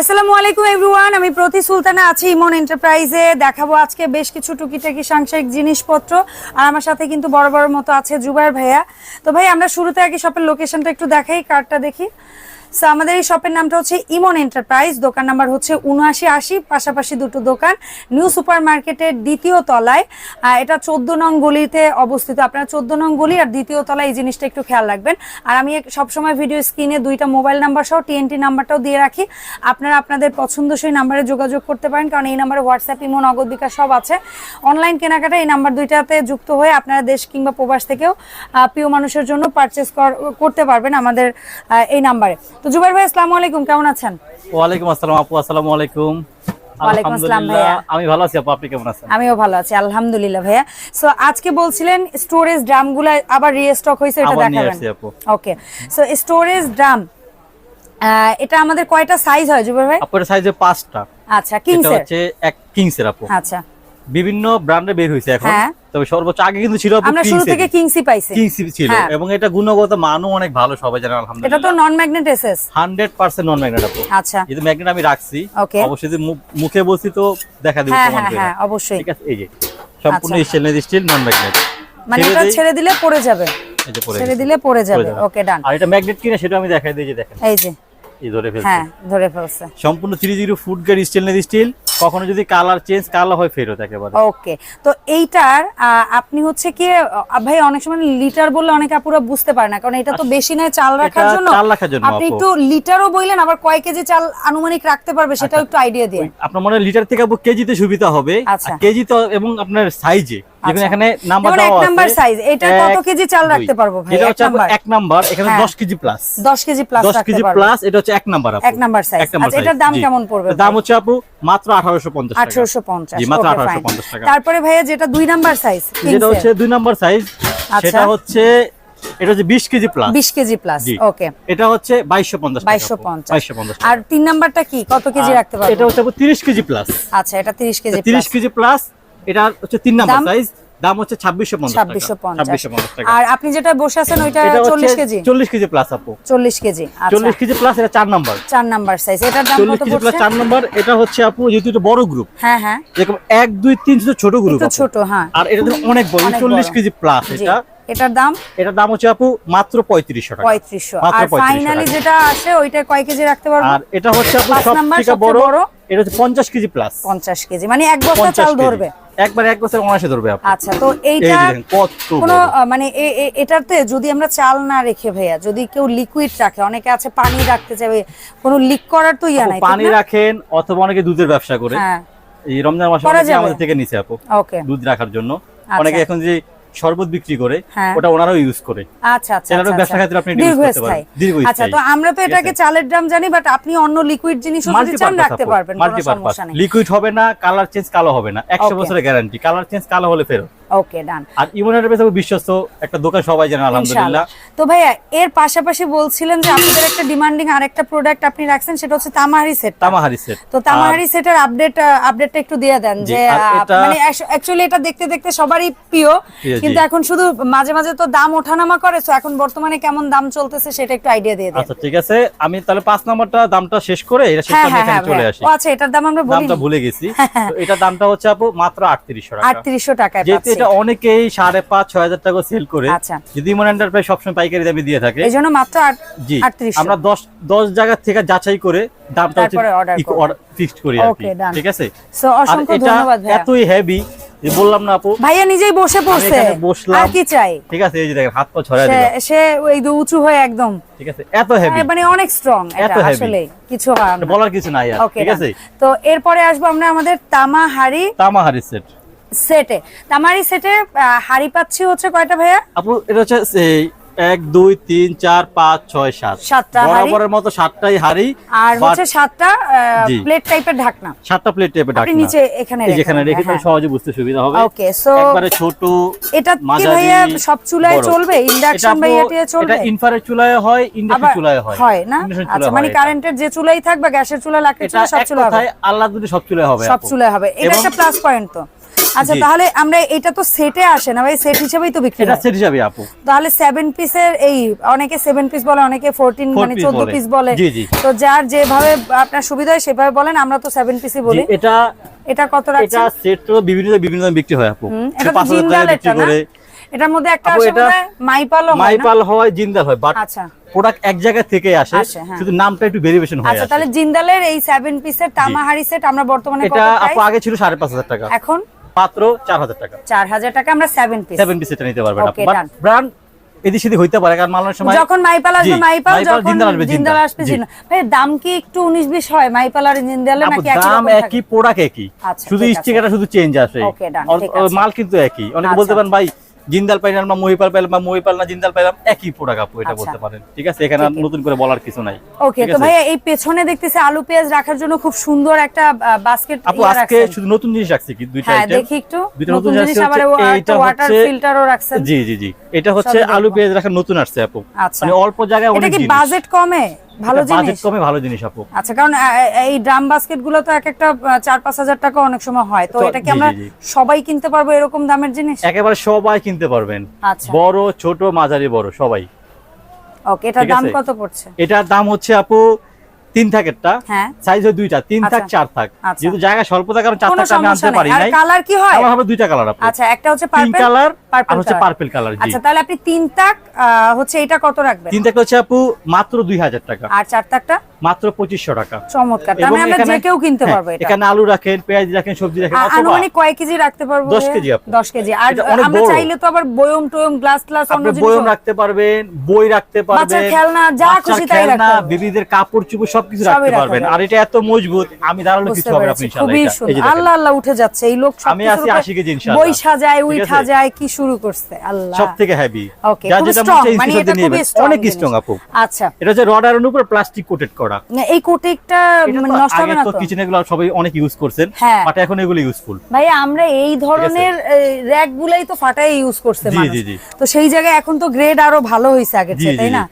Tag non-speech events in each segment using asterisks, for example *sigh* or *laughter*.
আসসালামু আলাইকুম এভরিওয়ান আমি প্রতি সুলতানা আছি ইমন এন্টারপ্রাইজে। দেখাবো আজকে বেশ কিছু টুকিটাকি সাংসারিক জিনিসপত্র। আর আমার সাথে কিন্তু বড় বড় মতো আছে জুবাইর ভাইয়া। তো ভাই, আমরা শুরুতে আগে শপের লোকেশনটা একটু দেখাই কার্ডটা দেখি। সো আমাদের এই শপের নামটা হচ্ছে ইমন এন্টারপ্রাইজ দোকান নাম্বার হচ্ছে উনআশি আশি, পাশাপাশি দুটো দোকান নিউ সুপার মার্কেটের দ্বিতীয় তলায়। এটা চোদ্দ নং গলিতে অবস্থিত। আপনারা চোদ্দ নং গলি আর দ্বিতীয় তলায় এই জিনিসটা একটু খেয়াল রাখবেন। আর আমি সবসময় ভিডিও স্ক্রিনে দুইটা মোবাইল নাম্বার সহ টিএনটি নাম্বারটাও দিয়ে রাখি। আপনারা আপনাদের পছন্দসই নাম্বারে যোগাযোগ করতে পারেন, কারণ এই নাম্বারে হোয়াটসঅ্যাপ ইমো নগদ বিকাশ সব আছে। অনলাইন কেনাকাটা এই নাম্বার দুইটাতে যুক্ত হয়ে আপনারা দেশ কিংবা প্রবাস থেকেও প্রিয় মানুষের জন্য পারচেস করতে পারবেন আমাদের এই নাম্বারে। তো জুবাইর ভাই আসসালামু আলাইকুম কেমন আছেন? ওয়ালাইকুম আসসালাম আপু আসসালামু আলাইকুম। ভাইয়া। আমি ভালো আছি আপু আপনি কেমন আছেন? আমিও ভালো আছি আলহামদুলিল্লাহ ভাইয়া। সো আজকে বলছিলেন স্টোরেজ ড্রামগুলো আবার রিস্টক হয়েছে এটা দেখাবেন। ওকে সো স্টোরেজ ড্রাম এটা আমাদের কয়টা সাইজ হয় জুবাইর ভাই? আপুর সাইজে পাঁচটা। আচ্ছা কিংসের হচ্ছে এক কিংসের আপু। আচ্ছা। বিভিন্ন ব্র্যান্ডে বের হয়েছে এখন। হ্যাঁ। তবে সর্বোচ্চ আগে কিন্তু ছিল আমরা শুরু থেকে কিংসি পাইছি। কিংসি ছিল হ্যাঁ। এবং এটা গুণগত মানও অনেক ভালো সবাই জানেন এটা তো আলহামদুলিল্লাহ non magnet SS hundred percent non magnet আপু। আচ্ছা। ম্যাগনেট আমি রাখছি অবশ্যই যদি মুখে বলছি তো দেখা দিব হ্যাঁ প্রমাণ হ্যাঁ করে। হ্যাঁ অবশ্যই। ঠিক আছে এই যে সম্পূর্ণ। স্টেনলেস স্টিল নন ম্যাগনেট মানে এটা ছেড়ে দিলে পড়ে যাবে। এই যে পরে ছেড়ে দিলে পড়ে যাবে। ওকে ডান আর এটা ম্যাগনেট কিনা সেটা আমি দেখাই দিই যে দেখেন। এই যে। এই ধরে ফেলছি। হ্যাঁ ধরে ফেলছে। সম্পূর্ণ three zero food grade stainless steel কখনো যদি কালার চেঞ্জ কালো হয় ফেরত একেবারে। ওকে তো এইটার আপনি হচ্ছে কি ভাই অনেক সময় লিটার বললে অনেকে আপুরা বুঝতে পারে না কারণ এটা তো বেশি নয় চাল রাখার জন্য। চাল রাখার জন্য, আপনি আপু। একটু লিটারও বললেন আবার কয় কেজি চাল আনুমানিক রাখতে পারবে সেটাও একটু আইডিয়া দিয়ে আপনার মনে হয় লিটার থেকে আপু কেজিতে সুবিধা হবে আচ্ছা। কেজি তো এবং আপনার সাইজে যেখানে আচ্ছা। এখানে নাম্বার দেওয়া নাম্বার আছে size, এটার কত কেজি চাল। রাখতে পারব ভাই? এটা হচ্ছে এক নাম্বার এখানে হ্যাঁ। 10 কেজি প্লাস দশ কেজি প্লাস 10 কেজি প্লাস এটা হচ্ছে এক নাম্বার আপু। এক নাম্বার নাম্বার আচ্ছা, এটার দাম কেমন পড়বে দাম হচ্ছে আপু মাত্র 1850 টাকা। আঠারোশো পঞ্চাশ। জি মাত্র 1850 টাকা। তারপরে ভাইয়া যেটা দুই নাম্বার সাইজ যেটা হচ্ছে দুই নাম্বার সাইজ আচ্ছা। সেটা হচ্ছে এটা হচ্ছে 20 কেজি প্লাস বিশ কেজি প্লাস ওকে এটা হচ্ছে 2250 টাকা বাইশশো আপু। পঞ্চাশ 2250 আর তিন নাম্বারটা কি? কত কেজি রাখতে পারব? এটা হচ্ছে আপু 30 কেজি প্লাস আচ্ছা এটা তিরিশ কেজি তিরিশ কেজি প্লাস এটা হচ্ছে তিন নাম্বার সাইজ দাম হচ্ছে ছাব্বিশশো পঞ্চাশ ছাব্বিশশো পঞ্চাশ। টাকা। আর আপনি যেটা বসে আছেন ওইটা চল্লিশ কেজি? চল্লিশ কেজি প্লাস আপু। চল্লিশ কেজি আচ্ছা। চল্লিশ কেজি প্লাস এটা চার নাম্বার। চার নাম্বার সাইজ এটার দাম চল্লিশ কেজি প্লাস চার নাম্বার এটা হচ্ছে আপু যেহেতু এটা বড় গ্রুপ হ্যাঁ হ্যাঁ। যেরকম এক দুই তিন ছোট গ্রুপ ছোট হ্যাঁ। আর এটা অনেক বড় চল্লিশ কেজি প্লাস এটা। এটার দাম? এটার দাম হচ্ছে আপু মাত্র পঁয়ত্রিশশো টাকা। পঁয়ত্রিশশো। মাত্র আর ফাইনালি যেটা আছে ওইটা কয় কেজি রাখতে পারব? আর এটা হচ্ছে আপু সব থেকে বড় বড়। এটা হচ্ছে পঞ্চাশ কেজি প্লাস পঞ্চাশ কেজি। মানে এক বস্তা চাল ধরবে। একবার এক বছর অনায়াসে ধরবে আচ্ছা তো এইটা কোনো মানে এটাতে যদি আমরা চাল না রেখে ভাইয়া যদি কেউ লিকুইড রাখে অনেকে আছে পানি রাখতে চাবে কোনো লিক করার তো ইয়া নাই পানি রাখেন অথবা অনেকে দুধের ব্যবসা করে। হ্যাঁ। এই রমজান মাসে। আমাদের থেকে নিচে আপু। ওকে দুধ রাখার জন্য। আচ্ছা। অনেকে এখন যে শরবত বিক্রি করে হ্যাঁ। ওটা ওনারাও ইউজ করে আচ্ছা আচ্ছা আচ্ছা, ব্যবসা। আপনি এটা করতে পারেন। দীর্ঘস্থায়ী। আচ্ছা তো আমরা তো এটাকে চালের ড্রাম জানি বাট আপনি অন্য লিকুইড জিনিসও যদি চান রাখতে পারবেন কোনো সমস্যা নেই লিকুইড হবে না কালার চেঞ্জ কালো হবে না একশো Okay. বছরের গ্যারান্টি কালার চেঞ্জ কালো হলে ফেরত ওকে ডান আর বিশ্বস্ত একটা দোকান সবাই জানে আলহামদুলিল্লাহ। তো ভাইয়া এর পাশাপাশি বলছিলেন যে আপনাদের একটা ডিমান্ডিং আরেকটা প্রোডাক্ট আপনি রাখছেন সেটা হচ্ছে তামাহারি সেট তামাহারি সেট তো তামাহারি সেটের আপডেট আপডেটটা একটু দিয়ে দেন যে আর মানে অ্যাকচুয়ালি এটা দেখতে দেখতে সবারই প্রিয় কিন্তু এখন শুধু মাঝে মাঝে তো দাম ওঠানামা করে তো এখন বর্তমানে কেমন দাম চলতেছে সেটা একটু আইডিয়া দিয়ে দেন। আচ্ছা ঠিক আছে। আমি তাহলে পাঁচ নাম্বারটা দামটা শেষ করে এটা শেষ করে এখানে চলে আসি। আচ্ছা এটার দাম আমরা বলি দামটা ভুলে গেছি। *laughs* তো এটা দামটা হচ্ছে আপু মাত্র আটত্রিশশো টাকা। আটত্রিশশো টাকায় যেহেতু পাচ্ছি। এটা অনেকেই সাড়ে পাঁচ ছয় হাজার টাকা সেল করে। আচ্ছা। যদি এন্টারপ্রাইজ সবসময় পাইকারি দামে দিয়ে থাকে। এই জন্য মাত্র জি। আমরা দশ দশ জায়গা থেকে যাচাই করে দামটা। ফিক্সড করি. ঠিক আছে? এটা এতই হেভি বললাম না আপু। ভাইয়া নিজেই বসে পড়ছে। বসলাম। আর কি চাই? ঠিক আছে এই যে দেখেন হাত পা ছড়ায় দিলাম। সে ওই যে উঁচু হয়ে একদম। ঠিক আছে এত হেভি মানে অনেক স্ট্রং এটা আসলে কিছু হয় না। বলার কিছু নাই ঠিক আছে? তো এরপরে আসব আমরা আমাদের তামা হাড়ি তামাহারি সেট সেটে। তামারি সেটে হাড়ি পাচ্ছি হচ্ছে কয়টা ভাইয়া? আপু এটা হচ্ছে এক দুই তিন চার পাঁচ ছয় সাত। সাতটা বরাবরের মতো সাতটাই হাড়ি আর হচ্ছে সাতটা। প্লেট টাইপের ঢাকনা। সাতটা প্লেট টাইপের ডাকনা নিচে এখানে এই যেখানে রেখে হ্যাঁ। তাহলে সহজে বুঝতে সুবিধা হবে। ওকে সো একবারে ছোট এটা কি ভাইয়া সব চুলায় চলবে? ইন্ডাকশন এটা বা চলবে এটা ইনফ্রারেড চুলায় হয় ইন্ডাকশন চুলায় হয়। হয় না? আচ্ছা মানে কারেন্টের যে চুলাই থাকবে গ্যাসের চুলা লাকড়ির এটা চুলা সব চুলা হবে? কথায় আল্লাহ দুটি সব চুলায় হবে সব চুলায় হবে। এটা একটা প্লাস পয়েন্ট তো। আচ্ছা তাহলে আমরা এটা তো সেটে আসে না ভাই সেট হিসেবেই তো বিক্রি এটা সেট হিসাবে আপু। তাহলে সেভেন পিসের এই অনেকে সেভেন পিস বলে অনেকে ফোরটিন Four মানে piece চোদ্দ বলে। পিস বলে। জি, জি। তো যার যেভাবে আপনার সুবিধা হয় সেভাবে বলেন আমরা তো সেভেন পিসই বলি। এটা এটা কত এটা সেট তো বিভিন্ন বিভিন্ন দামে বিক্রি হয় আপু। এটা তো পাঁচ হাজার টাকা জিন্দাল বিক্রি করে। এটার মধ্যে একটা আপু, আসে এটা হয় মাইপাল হয় জিন্দাল হয় বাট আচ্ছা। প্রোডাক্ট এক জায়গা থেকে আসে হ্যাঁ। শুধু নামটা একটু ভেরিয়েশন হয় আচ্ছা তাহলে জিন্দালের এই সেভেন পিসের তামাহারি সেট আমরা বর্তমানে কত এটা আপু আগে ছিল সাড়ে পাঁচ হাজার টাকা। এখন? মাত্র চার হাজার টাকা। চার হাজার টাকা আমরা পিস পিস এটা নিতে পারবেন আপু বাট ব্র্যান্ড এদিক সেদিক হইতে পারে কারণ সময় যখন মাইপাল আসবে জি, মাইপাল মাইপাল, যখন জিন্দাল আসবে। ভাই দাম কি একটু হয়? মাইপাল আর জিন্দালে আপু, নাকি একই দাম একই প্রোডাক্ট একই। আচ্ছা, শুধু স্টিকারটা শুধু চেঞ্জ আসে। মাল কিন্তু একই। অনেকে আচ্ছা। বলতে পারেন ভাই জিন্দাল পাইলাম না মহিপাল পাইলাম বা মহিপাল না জিন্দাল পাইলাম একই প্রোডাক্ট আপু এটা আচ্ছা। বলতে পারেন। ঠিক আছে? এখানে নতুন করে বলার কিছু নাই। ওকে তো? ভাইয়া এই পেছনে দেখতেছি আলু পেঁয়াজ রাখার জন্য খুব সুন্দর একটা বাস্কেট আপু আজকে শুধু নতুন জিনিস রাখছি কি? দুইটা হ্যাঁ আইটেম দেখি একটু। দুইটা নতুন জিনিস আবার এইটা ওয়াটার ফিল্টারও রাখছেন। জি জি জি। এটা হচ্ছে আলু পেঁয়াজ রাখার নতুন আসছে আপু। আচ্ছা। মানে অল্প জায়গায় অনেক জিনিস। এটা কি বাজেট কমে? ভালো এটা বাজেট জিনিস? কমে ভালো জিনিস আপু। আচ্ছা কারণ এই ড্রাম বাস্কেটগুলো তো এক একটা আহ, চার পাঁচ হাজার টাকা অনেক সময় হয়। তো এটা কি আমরা। সবাই কিনতে পারব এরকম দামের জিনিস? একেবারে সবাই কিনতে পারবেন। আচ্ছা। বড় ছোট মাঝারি বড় সবাই। ওকে এটার দাম কত পড়ছে? এটার দাম হচ্ছে আপু তিন থাকেরটা হ্যাঁ। সাইজ হয় দুইটা তিন থাক আচ্ছা। চার থাক। আচ্ছা। যেহেতু জায়গা স্বল্পতার কারণে চার কোনো থাক আমি আনতে পারি নাই। কালার কি হয়? আমার হবে দুইটা কালার আপু আচ্ছা একটা হচ্ছে পার্পল কালার আর হচ্ছে পার্পল কালার জি। আচ্ছা তাহলে আপনি তিন আহ, হচ্ছে এটা কত রাখবেন? তিন থাকটা হচ্ছে আপু মাত্র দুই হাজার টাকা। আর চার তাকটা মাত্র পঁচিশশো টাকা। চমৎকার। এবং মানে আমরা যে কেউ কিনতে হ্যাঁ, পারব এটা। এখানে আলু রাখেন পেঁয়াজ রাখেন সবজি রাখেন অথবা আনুমানিক কয় কেজি রাখতে পারব 10 কেজি আপু। 10 কেজি। আর আমরা চাইলে তো আবার বয়ম টয়ম গ্লাস গ্লাস অন্য জিনিস বয়ম রাখতে পারবেন বই রাখতে পারবেন বাচ্চার খেলনা, যা খুশি তাই রাখতে পারবেন। বেবিদের কাপড় চুপড় সবকিছু রাখতে পারবেন। আর এটা এত মজবুত আমি দাঁড়ালে কিছু হবে আপনি ইনশাআল্লাহ এই আল্লাহ আল্লাহ উঠে যাচ্ছে। এই লোক আমি আছি উপরে আশি কেজি ইনশাআল্লাহ। বই সাজায় ঠিক উইঠা যায় কি শুরু করছে? আল্লাহ। সব থেকে হেভি ওকে খুব স্ট্রং মানে এটা খুবই স্ট্রং অনেক স্ট্রং আপু। আচ্ছা। এটা হচ্ছে রড আয়রন উপর প্লাস্টিক কোটেড করা। না, এই কোটেকটা মানে নষ্ট হবে না তো কিচেন এগুলো সবাই অনেক ইউজ করছেন হ্যাঁ। বাট এখন এগুলো ইউজফুল ভাই আমরা এই ধরনের র্যাক গুলাই তো ফাটাই ইউজ করছে জি, মানুষ। তো সেই জায়গায় এখন তো গ্রেড আরও ভালো হয়েছে আগের জি, তাই না?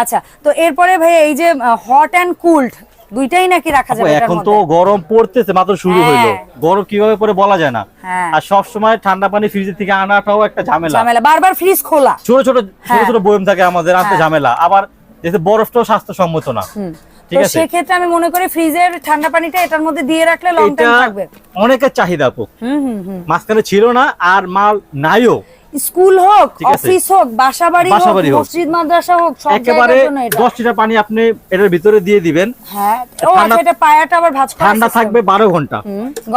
আচ্ছা তো এরপরে ভাই এই যে হট অ্যান্ড কুলড দুইটাই নাকি রাখা যাবে এখন তো গরম পড়তেছে মাত্র শুরু হ্যাঁ। হইল। গরম কীভাবে পরে বলা যায় না। হ্যাঁ। আর সব সময় ঠান্ডা পানি ফ্রিজের থেকে আনাটাও একটা ঝামেলা। ঝামেলা। বারবার ফ্রিজ খোলা। ছোট ছোট ছোট হ্যাঁ। ছোট বয়ম থাকে আমাদের আনতে হ্যাঁ। ঝামেলা। আবার যেহেতু বরফটাও স্বাস্থ্যসম্মত না। ঠিক তো আছে? সেক্ষেত্রে আমি মনে করি ফ্রিজের ঠান্ডা পানিটা এটার মধ্যে দিয়ে রাখলে লং টাইম থাকবে। অনেকের চাহিদা আপু। হুম হুম হুম। মাঝখানে ছিল না আর মাল নাইও। স্কুল হোক। অফিস হোক বাসা বাড়ি হোক বাসাবাড়ি হোক। মসজিদ মাদ্রাসা হোক সব একেবারে জায়গার জন্য এটা। দশ লিটার পানি আপনি এটার ভিতরে দিয়ে দিবেন। হ্যাঁ ও ঠান্ডা- আচ্ছা এটা পায়াটা আবার ভাঁজ করা ঠান্ডা থাকবে বারো ঘণ্টা।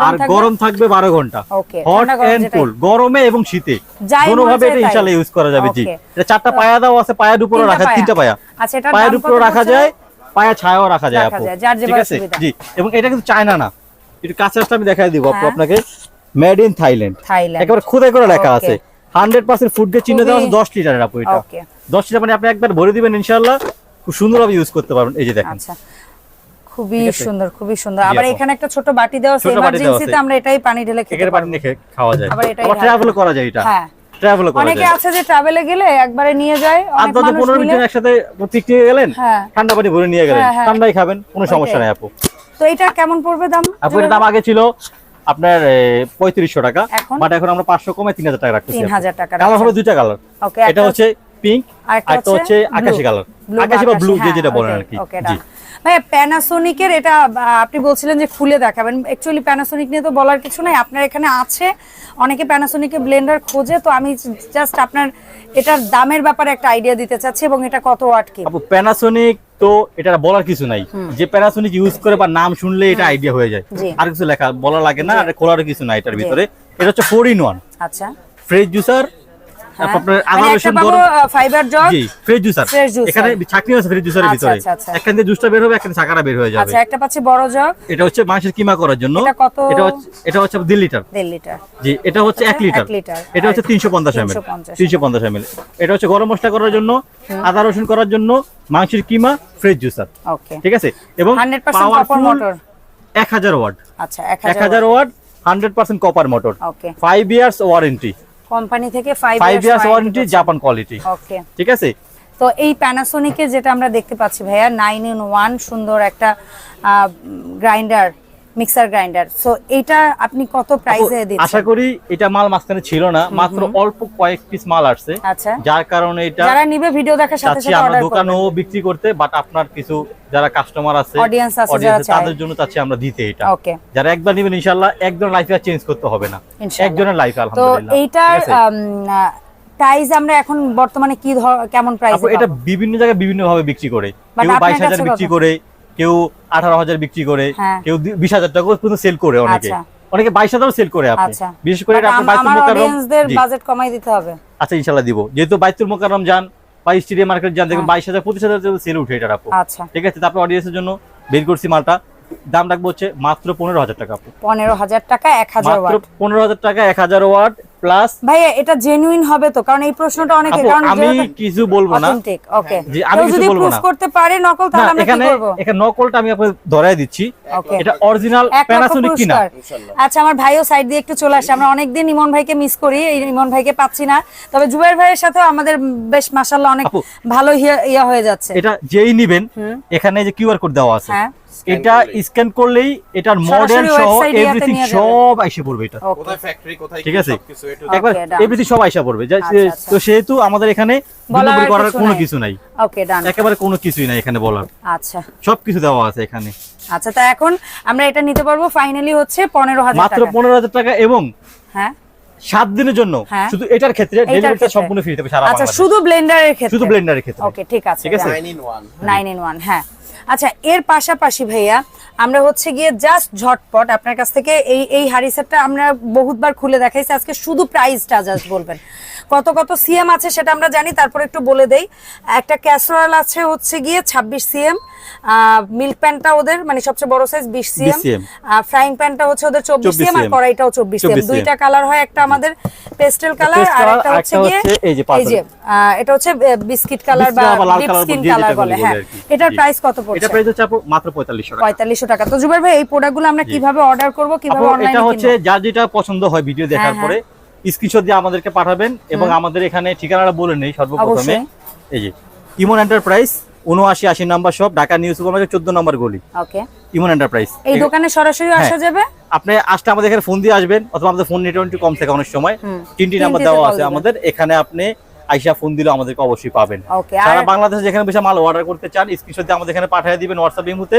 আর গরম থাকবে বারো ঘণ্টা। Hot and. কুল গরমে এবং শীতে। যাই মনে কোনোভাবে এটা। ইউজ করা যাবে জি। এটা চারটা পায়া দাও আছে পায়ের উপরে রাখা। তিনটা পায়া। আচ্ছা, এটার পায়ের উপরে রাখা যায় পায়া ছায়াও রাখা যায় আপু। ঠিক আছে? জি এবং এটা কিন্তু চায়না না। একটু কাছে আসলে আমি দেখাই দিব হ্যাঁ। আপনাকে। Made in Thailand Thailand. একেবারে খোদাই করে লেখা আছে। হান্ড্রেড পার্সেন্ট ফুড গ্রেড চিহ্ন দেওয়া আছে দশ লিটারের আপু এটা। দশ লিটার মানে আপনি একবার ভরে দিবেন ইনশাল্লাহ খুব সুন্দরভাবে ইউজ করতে পারবেন। এই যে দেখেন। আচ্ছা। খুবই সুন্দর খুবই সুন্দর। আবার এখানে একটা ছোট বাটি দেওয়া আছে। এমার্জেন্সিতে আমরা এটাই পানি ঢেলে খেতে পানি মেখে খাওয়া যায়। আবার এটাই ট্রাভেল করা যায় এটা। হ্যাঁ। ট্রাভেল করা অনেকে আছে যে ট্রাভেলে গেলে একবারে নিয়ে যায় অনেক মানুষ মিনিট একসাথে গেলেন হ্যাঁ। ঠান্ডা পানি ভরে নিয়ে গেলেন। হ্যাঁ, হ্যাঁ। ঠান্ডাই খাবেন কোনো সমস্যা নাই আপু। তো এটা কেমন পড়বে দাম? আপু এর দাম আগে ছিল আপনার পঁয়ত্রিশশো টাকা বাট এখন আমরা পাঁচশো কমে তিন হাজার টাকা রাখতেছি 3000 টাকা কালার হবে দুইটা কালার। এটা হচ্ছে পিঙ্ক আর একটা হচ্ছে আকাশি কালার। আকাশি বা ব্লু যে যেটা বলেন আর কি। জি। ভাই প্যানাসোনিকের এটা আপনি বলছিলেন যে খুলে দেখাবেন। অ্যাকচুয়ালি প্যানাসোনিক নিয়ে তো বলার কিছু নাই। আপনার এখানে আছে। অনেকে প্যানাসোনিকের ব্লেন্ডার খোঁজে তো আমি জাস্ট আপনার এটার দামের ব্যাপারে একটা আইডিয়া দিতে চাচ্ছি এবং এটা কত ওয়াট কি? প্যানাসোনিক তো এটা বলার কিছু নাই। যে প্যারাসোনিক ইউজ করে বা নাম শুনলে এটা আইডিয়া হয়ে যায়। আর কিছু লেখা বলা লাগে না আর খোলার কিছু নাই এটার ভিতরে। এটা হচ্ছে ফোর ইন ওয়ান আচ্ছা। Fresh juicer. আপনার মানে ফাইবার জগ জি ফ্রেশ জুসার Fresh juicer। এখানে ছাকনি আছে ফ্রেশ জুসারের আচ্ছা, ভিতরে। আচ্ছা, আচ্ছা। এখান থেকে জুসটা বের হবে এখানে বের হয়ে যাবে। আচ্ছা একটা পাচ্ছি বড় জগ। এটা হচ্ছে মাংসের কিমা করার জন্য। এটা কত? এটা হচ্ছে এটা হচ্ছে লিটার। জি এটা হচ্ছে আচ্ছা, লিটার। এটা হচ্ছে আর তিনশো পঞ্চাশ এমএল। 350 তিনশো পঞ্চাশ এমএল। এটা হচ্ছে গরম মশলা করার জন্য আদা রসুন করার জন্য মাংসের কিমা ফ্রেশ জুসার ওকে। ঠিক আছে? এবং 100% কপার মোটর এক হাজার ওয়াট। আচ্ছা এক হাজার watt. Hundred percent copper motor okay. Five years warranty company থেকে 5 five years warranty Japan quality okay ঠিক আছে? তো এই প্যানাসোনিকের যেটা আমরা দেখতে পাচ্ছি ভাইয়া নাইন ইন ওয়ান সুন্দর একটা গ্রাইন্ডার মিক্সার গ্রাইন্ডার। সো এটা আপনি কত প্রাইসে দিচ্ছেন? আশা করি এটা মাল মাঝখানে ছিল না মাত্র অল্প কয়েক পিস মাল আসছে। আচ্ছা। যার কারণে এটা যারা নিবে ভিডিও দেখার সাথে সাথে আমরা অর্ডার করবে। দোকানেও বিক্রি করতে বাট আপনার কিছু যারা কাস্টমার আছে Audience আছে যারা। তাদের জন্য চাচ্ছি আমরা দিতে এটা। ওকে যারা একবার নেবেন ইনশাআল্লাহ একজন লাইফে আর চেঞ্জ করতে হবে না। একজনের লাইফে তো আলহামদুলিল্লাহ। এইটার ঠিক প্রাইস আমরা এখন বর্তমানে কি ধর কেমন প্রাইস এটা বিভিন্ন জায়গায় বিভিন্ন ভাবে বিক্রি করে। কেউ আপনার বাইশ হাজার কাছে বিক্রি করে কেউ আঠারো হাজার বিক্রি করে হ্যাঁ। কেউ বিশ হাজার টাকা পর্যন্ত সেল করে অনেকে। আচ্ছা। অনেকে বাইশ হাজার সেল করে আপনি। আচ্ছা। বিশেষ করে। বাজেট কমাই দিতে হবে। আচ্ছা ইনশাল্লাহ দিব। যেহেতু বাইতুল মোকাররম যান বা স্টেডিয়াম মার্কেট যান হ্যাঁ। বাইশ হাজার পঁচিশ হাজার সেল উঠে এটা আপু আচ্ছা। ঠিক আছে তারপর অডিয়েন্সের জন্য বের করছি মালটা। দাম রাখব হচ্ছে মাত্র পনেরো হাজার টাকা পনেরো হাজার টাকা এক হাজার পনেরো হাজার টাকা এক হাজার ওয়াট। প্লাস ভাইয়া এটা জেনুইন হবে তো? কারণ এই প্রশ্নটা অনেকে কারণ আমি কিছু বলব না। ওকে জি, আমি কিছু বলব না। করতে পারে নকল তাহলে আমরা কি করব? এখানে নকলটা আমি আপনাকে ধরাই দিচ্ছি। এটা অরিজিনাল প্যানাসোনিক কিনা? আচ্ছা আমার ভাইও সাইড দিয়ে একটু চলে আসে। আমরা অনেকদিন ইমন ভাইকে মিস করি এই ইমন ভাইকে পাচ্ছি না। তবে জুবাইর ভাইয়ের সাথেও আমাদের বেশ মাশাআল্লাহ অনেক ভালো ইয়া ইয়া হয়ে যাচ্ছে। এটা যেই নিবেন এখানে যে কিউআর কোড দেওয়া আছে। হ্যাঁ। এটা স্ক্যান করলেই এটার মডেল সহ এভরিথিং সব আইসে পড়বে এটা। কোথায় ফ্যাক্টরি কোথায় ঠিক আছে। সবকিছু এ to একবার এভরিথিং সব আইসা পড়বে। যা- আচ্ছা, আচ্ছা। তো সেহেতু আমাদের এখানে দুই বলার নম্বরি আর করার কোনো কিছু নাই। ওকে ডান একেবারে কোনো কিছুই নাই এখানে বলার। আচ্ছা। সব দেওয়া আছে এখানে। আচ্ছা তা এখন আমরা এটা নিতে পারব ফাইনালি হচ্ছে পনেরো হাজার মাত্র টাকা। পনেরো হাজার টাকা এবং হ্যাঁ? সাত দিনের জন্য হ্যাঁ। শুধু এটার ক্ষেত্রে ডেলিভারিটা সম্পূর্ণ ফ্রি হবে সারা আচ্ছা শুধু ব্লেন্ডারের ক্ষেত্রে। শুধু ব্লেন্ডারের ক্ষেত্রে। ওকে ঠিক আছে। ঠিক ইন ইন হ্যাঁ। আচ্ছা এর পাশাপাশি ভাইয়া আমরা হচ্ছে গিয়ে জাস্ট ঝটপট আপনার কাছ থেকে এই এই হাড়ি সেটটা আমরা বহুতবার খুলে দেখাইছি। আজকে শুধু প্রাইসটা জাস্ট বলবেন। কত কত সিএম আছে সেটা আমরা জানি তারপর একটু বলে দেই। একটা ক্যাসরোল আছে হচ্ছে গিয়ে ছাব্বিশ সিএম মিল্ক প্যানটা ওদের মানে সবচেয়ে বড় সাইজ বিশ সিএম। 20 cm ফ্রাইং প্যানটা হচ্ছে ওদের চব্বিশ 24 সিএম আর কড়াইটাও চব্বিশ সিএম। দুইটা কালার হয় একটা আমাদের পেস্টেল কালার আর একটা হচ্ছে গিয়ে এই যে এটা হচ্ছে বিস্কিট কালার বা স্কিন কালার বলে হ্যাঁ। এটার প্রাইস কত পড়ছে? এটা প্রাইস হচ্ছে মাত্র পঁয়তাল্লিশশো টাকা। পঁয়তাল্লিশশো টাকা। তো জুবাইর ভাই এই প্রোডাক্টগুলো আমরা কীভাবে অর্ডার করব কীভাবে এটা হচ্ছে যার যেটা পছন্দ হয় ভিডিও দেখার হ্যাঁ, পরে। স্ক্রিনশট দিয়ে আমাদেরকে পাঠাবেন এবং আমাদের এখানে ঠিকানাটা বলে নেই সর্বপ্রথমে। এই যে ইমন এন্টারপ্রাইজ উনআশি আশি number shop Dhaka new super market চোদ্দ নম্বর গলি। ইমন এন্টারপ্রাইজ এই দোকানে সরাসরি হ্যাঁ। আসা যাবে? আপনি আসলে আমাদের এখানে ফোন দিয়ে আসবেন অথবা আমাদের ফোন নেটওয়ার্ক একটু কম থাকে অনেক সময়। তিনটি নাম্বার দেওয়া আছে আমাদের এখানে আপনি আইসা ফোন দিলে আমাদেরকে অবশ্যই পাবেন। সারা বাংলাদেশে যেখানে বসে মাল অর্ডার করতে চান স্ক্রিনশট দিয়ে আমাদের এখানে পাঠিয়ে দিবেন হোয়াটসঅ্যাপ ইমুতে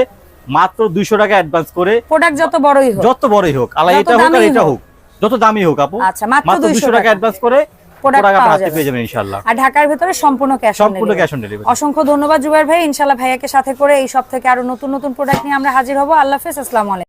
মাত্র দুইশো টাকা অ্যাডভান্স করে প্রোডাক্ট যত বড়ই হোক। যত বড়ই হোক আলা যত এটা হোক আর এটা হোক। যত দামি হোক আপু আচ্ছা, মাত্র মাত্র 200 দুইশো টাকা। অ্যাডভান্স করে ইনশাআল্লাহ। আর ঢাকার ভিতরে সম্পূর্ণ ক্যাশ সম্পূর্ণ। অসংখ্য ধন্যবাদ জুবাইর ভাই। ইনশাল্লাহ ভাইয়াকে সাথে করে এই সব থেকে আরও নতুন নতুন প্রোডাক্ট নিয়ে আমরা হাজির হব। আল্লাহ হাফেজ আসসালামু আলাইকুম।